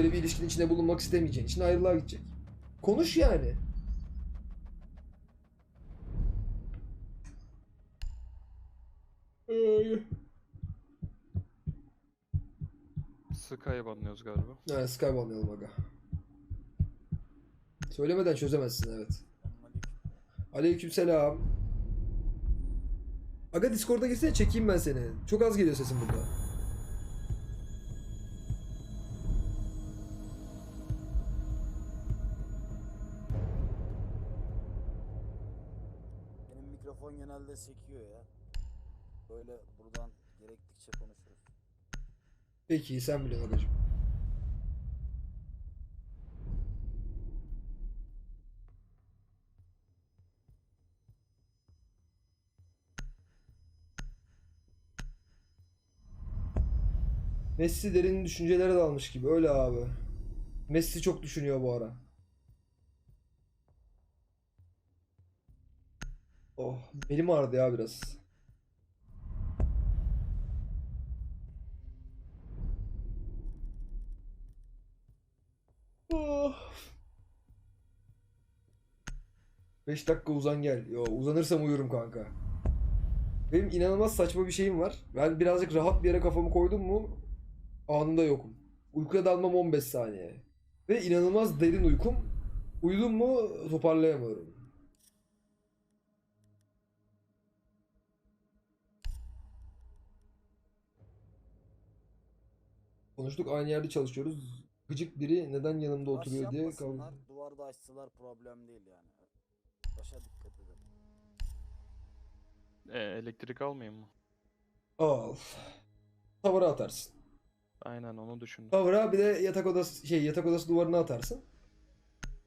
böyle bir ilişkinin içinde bulunmak istemeyeceğin için ayrılığa gidecek. Konuş yani. Sky'ı banlıyoruz galiba. Evet Skype anlayalım aga. Söylemeden çözemezsin evet. Aleykümselam. Aga Discord'a girsene çekeyim ben seni. Çok az geliyor sesin burada. Mikrofon genelde sekiyor ya. Böyle buradan gerektikçe konuşuyoruz. Peki sen biliyorsun agacım. Messi derin düşüncelere dalmış gibi öyle abi. Messi çok düşünüyor bu ara. Oh belim ağrıdı ya biraz. Oh. 5 dakika uzan gel. Yo uzanırsam uyurum kanka. Benim inanılmaz saçma bir şeyim var. Ben birazcık rahat bir yere kafamı koydum mu anında yokum. Uykuya dalmam 15 saniye. Ve inanılmaz derin uykum. Uyudum mu toparlayamıyorum. Konuştuk aynı yerde çalışıyoruz. Gıcık biri neden yanımda oturuyor diye yapmasınlar, kavga. duvarda açsalar problem değil yani. Başa dikkat edin. E, elektrik almayayım mı? Al. Tavara atarsın. Aynen onu düşündüm. Tavara bir de yatak odası şey yatak odası duvarına atarsın.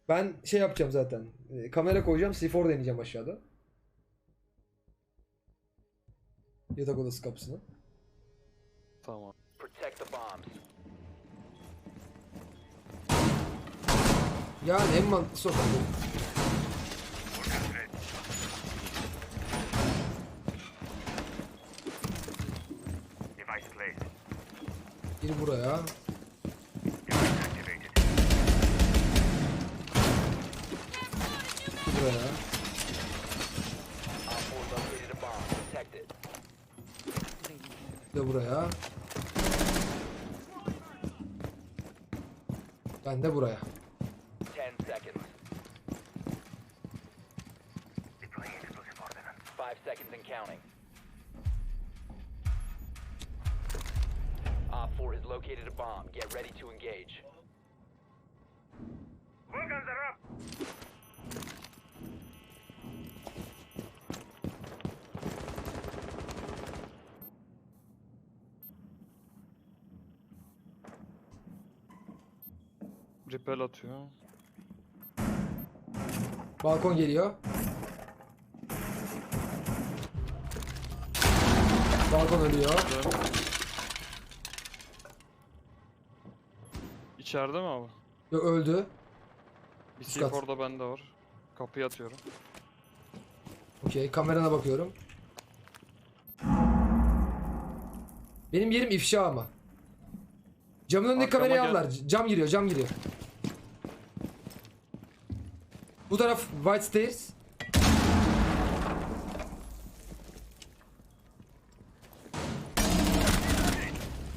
Ben şey yapacağım zaten. e, kamera koyacağım. C4 deneyeceğim aşağıda. Yatak odası kapısına. Tamam. Protect the bombs. Yani en mantıklısı o placed. Biri buraya. Biri buraya. Op 4 located a bomb. Protect it. Bir de buraya. Op 4 has located a bomb. Get ready to engage. Guns Repel atıyor. Balkon geliyor. Balkon ölüyor. Dön. İçeride mi abi? Yo, öldü. Bir Üst kat. C4 da bende var. Kapıyı atıyorum. Okey kamerana bakıyorum. Benim yerim ifşa ama. Camın önündeki Arkama kamerayı gel. aldılar. Cam giriyor cam giriyor. Bu taraf White Stairs.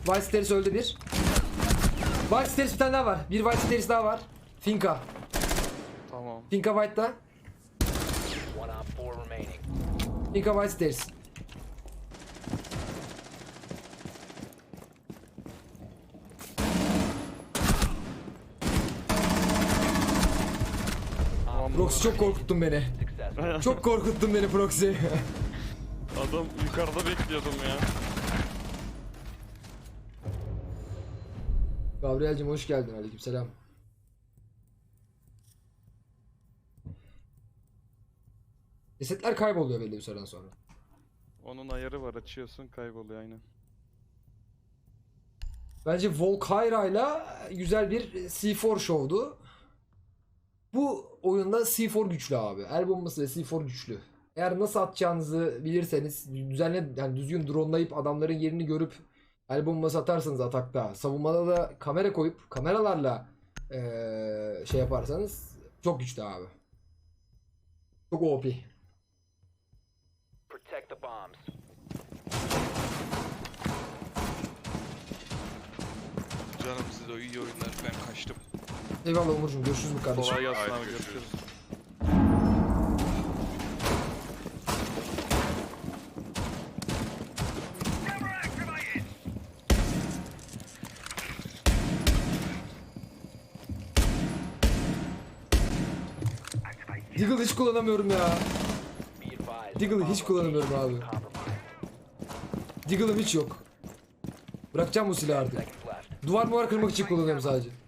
White Stairs öldü bir. White Stairs bir tane daha var. Bir White Stairs daha var. Finka. Tamam. Finka White'da. One Op 4 remaining. Finka White Stairs. Proxy çok korkuttun beni. Çok korkuttun beni Proxy. Adam yukarıda bekliyordum ya. Gabriel'cim hoş geldin. Aleykümselam. Cesetler kayboluyor belli bir süreden sonra. Onun ayarı var açıyorsun kayboluyor aynen. Bence Volkayra'yla güzel bir C4 şovdu. Bu oyunda C4 güçlü abi. El bombası ve C4 güçlü. Eğer nasıl atacağınızı bilirseniz düzenli yani düzgün dronelayıp adamların yerini görüp El bombası atarsanız atakta, savunmada da kamera koyup kameralarla eee, şey yaparsanız çok güçlü abi. Çok OP. Protect the bombs. Canım size iyi oyunlar ben kaçtım. Eyvallah Umurcuğum görüşürüz bu kardeşim. Kolay gelsin abi görüşürüz. Deagle hiç kullanamıyorum ya. Deagle'ı hiç kullanamıyorum abi. Deagle'ım hiç yok. Bırakacağım bu silahı artık. Duvar muvar kırmak için kullanıyorum sadece.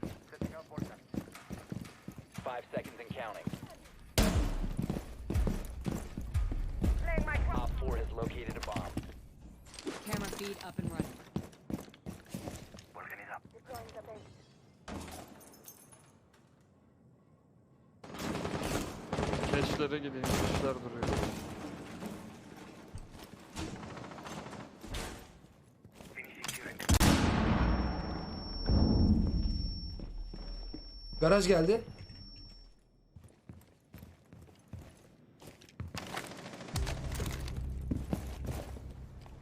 Keşlere gideyim. Keşler duruyor. Garaj geldi.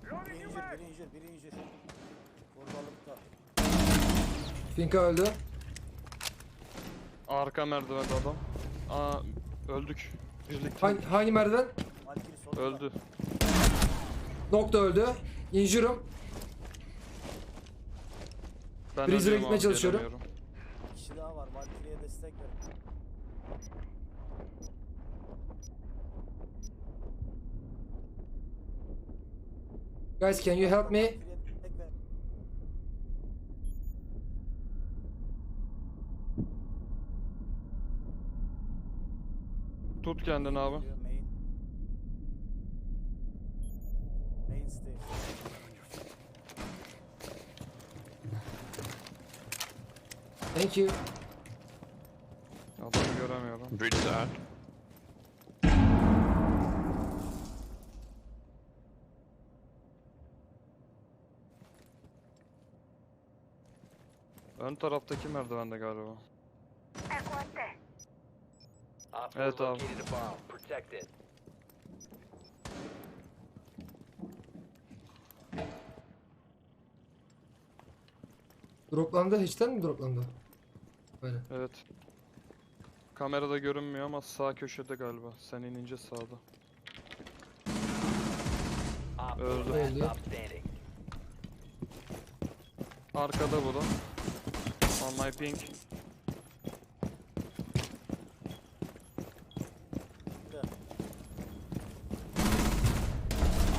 Biri injur, biri injur, biri. Finka öldü. Arka merdivende adam. Aa öldük. Birlikte. Hangi, hangi merdiven? Valkyrie. Öldü. Nokta öldü. Injurum. Ben ölüyorum gitmeye abi, çalışıyorum. gelemiyorum. Bir kişi daha var. Valkyrie'ye destek verin. Guys can you help me? Valkyrie'ye destek verin. Tut kendini abi. Thank you. Adamı göremiyorum. Bridge. Ön taraftaki merdivende galiba. Op 4 Evet abi. located a bomb. Protect it. Droplandı. Hiçten mi droplandı? Aynen. Evet. Kamerada görünmüyor ama sağ köşede galiba. Sen inince sağda. Op 4 Öldü. last Öldü. standing. Arkada bu da. On my ping.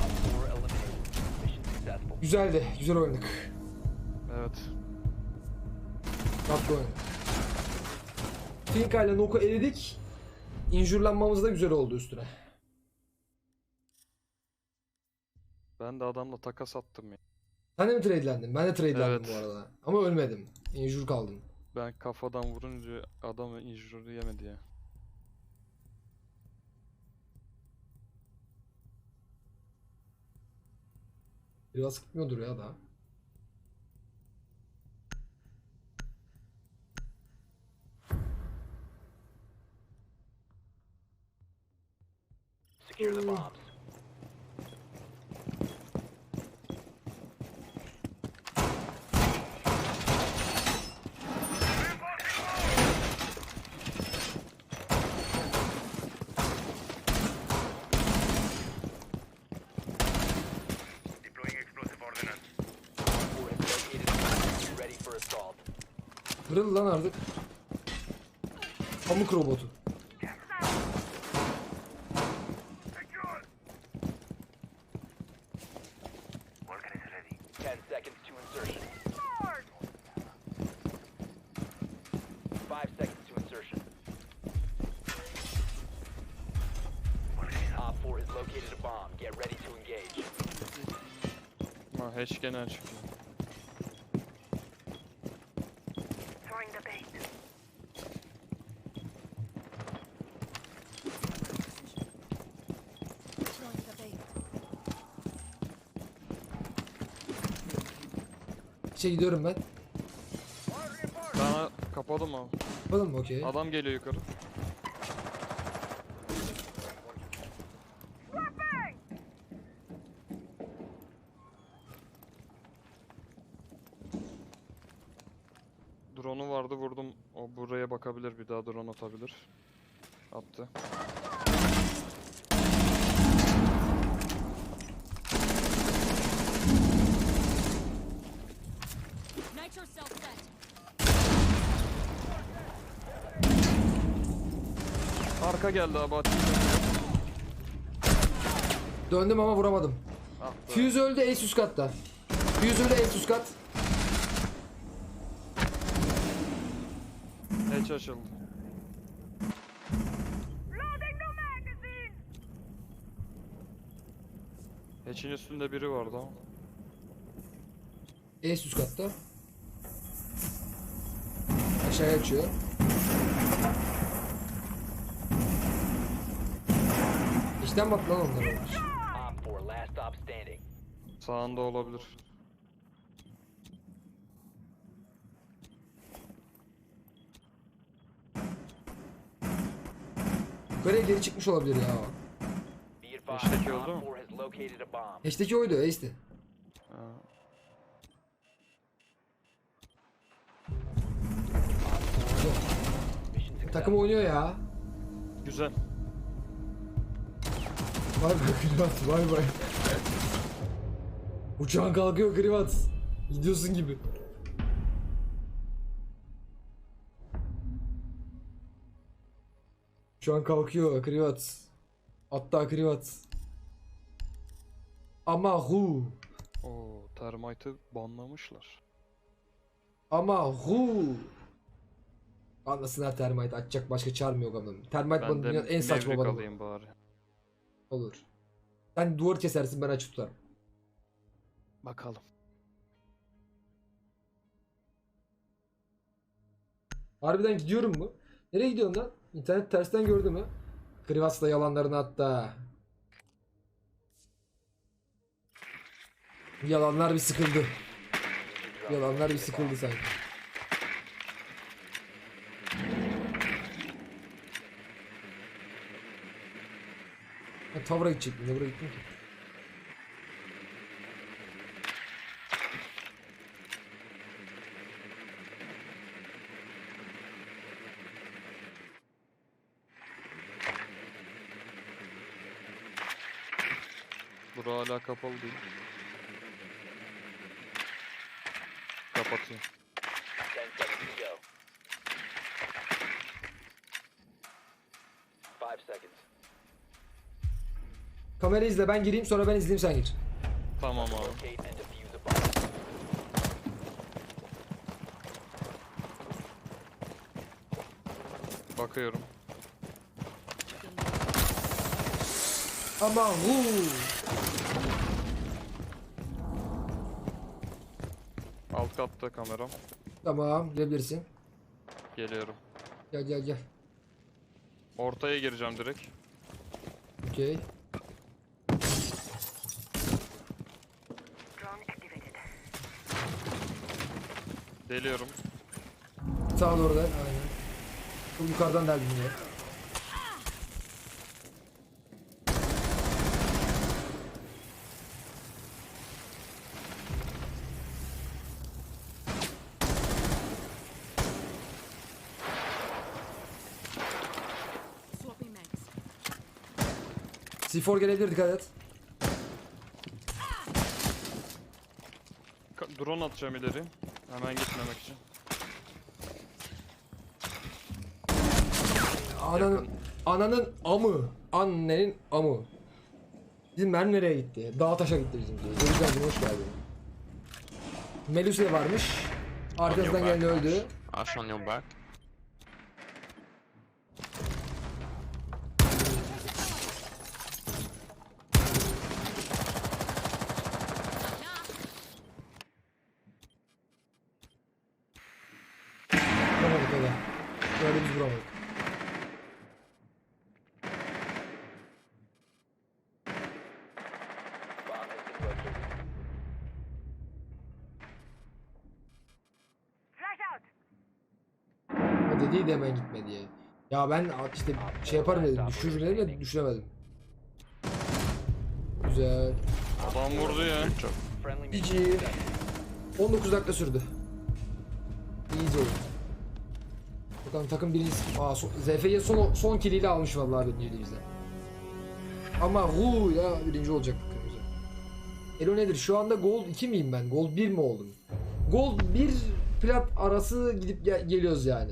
Op 4 eliminated. Mission successful. Güzeldi. Güzel oynadık. Evet. Tatlı oynadık. Finka ile Nok'u eledik. Injurlanmamız da güzel oldu üstüne. Ben de adamla takas attım ya. Sen de mi trade'lendin? Ben de trade'lendim Evet. bu arada. Ama ölmedim. Injur kaldım. Ben kafadan vurunca adamı injury yemedi ya. Biraz sıkmıyordur ya daha. Secure the bombs. Op 4 has located a bomb. Ready for assault. Kırıl lan artık. Pamuk robotu. Ten seconds to insertion. Five seconds to insertion. Op 4 has located a bomb. Get ready to engage. Ha hash gene çıktı. İşe gidiyorum ben. Ben kapadım abi. Yapalım mı okey? Adam geliyor yukarı. Drone'u vardı vurdum. O buraya bakabilir bir daha drone atabilir. Attı. Arka geldi abi atayım. Döndüm ama vuramadım. Ah. Fuse öldü Ace üst katta. Fuse öldü Ace üst kat. Hatch açıldı. Hatch'in üstünde biri vardı ama. Ace üst katta. Aşağıya açıyor. İşten bak lan onlar olmuş. Op 4, last stop standing. Sağında olabilir. Yukarıya geri çıkmış olabilir ya. Hashtag oldu mu? 4 has located a bomb. Hashtag'i oydu success. Takım oynuyor ya. Güzel. Vay be Grivat vay vay. Uçağın kalkıyor Grivat. Gidiyorsun gibi. Şu an kalkıyor Krivat. Hatta Krivat. Ama hu. Oo, termite'ı banlamışlar. Ama hu. Anlasınlar termite açacak başka çarm yok adamın. Termite Ben bana de en saçma bana. alayım bari. Olur. Sen duvar kesersin ben açık tutarım. Bakalım. Harbiden gidiyorum mu? Nereye gidiyorsun lan? İnternet tersten gördü mü? Krivas da yalanlarını attı. Yalanlar bir sıkıldı. Yalanlar bir sıkıldı sanki. Tavra gidecektim. Ne buraya gittim ki? Bura hala kapalı değil. Kapatayım. Kamera izle ben gireyim sonra ben izleyeyim sen gir. Tamam abi. Bakıyorum. Ama hu. Alt katta kameram. Tamam girebilirsin. Geliyorum. Gel gel gel. Ortaya gireceğim direkt. Okey. Deliyorum. Sağa doğru del. Aynen. Bu yukarıdan deldim mags. C4 gelebilir dikkat et. Ka- drone atacağım ileri. Hemen gitmemek için. Ananın ananın amı. Annenin amı. Bizim mermi nereye gitti? Dağ taşa gitti bizimki. Özgürcüğüm hoş geldin. Melus'e varmış. Arkasından geldi öldü. Ash on your back. Vuramadık öyle. Böyle biz vuramadık. Bomb has been located. O dediydi hemen gitme diye. Ya ben işte şey yaparım dedim. Düşürürüm dedim de düşüremedim. Güzel. Adam vurdu ya. Friendly GG. mission 19 dakika sürdü. Easy oldu. Bakalım takım birincisi. Aa, so, ZF'ye son, son kiliyle almış vallahi birinci bizden. Ama hu ya birinci olacak kırmızı. Elo nedir? Şu anda gold 2 miyim ben? Gold 1 mi oldum? Gold 1 plat arası gidip gel- geliyoruz yani.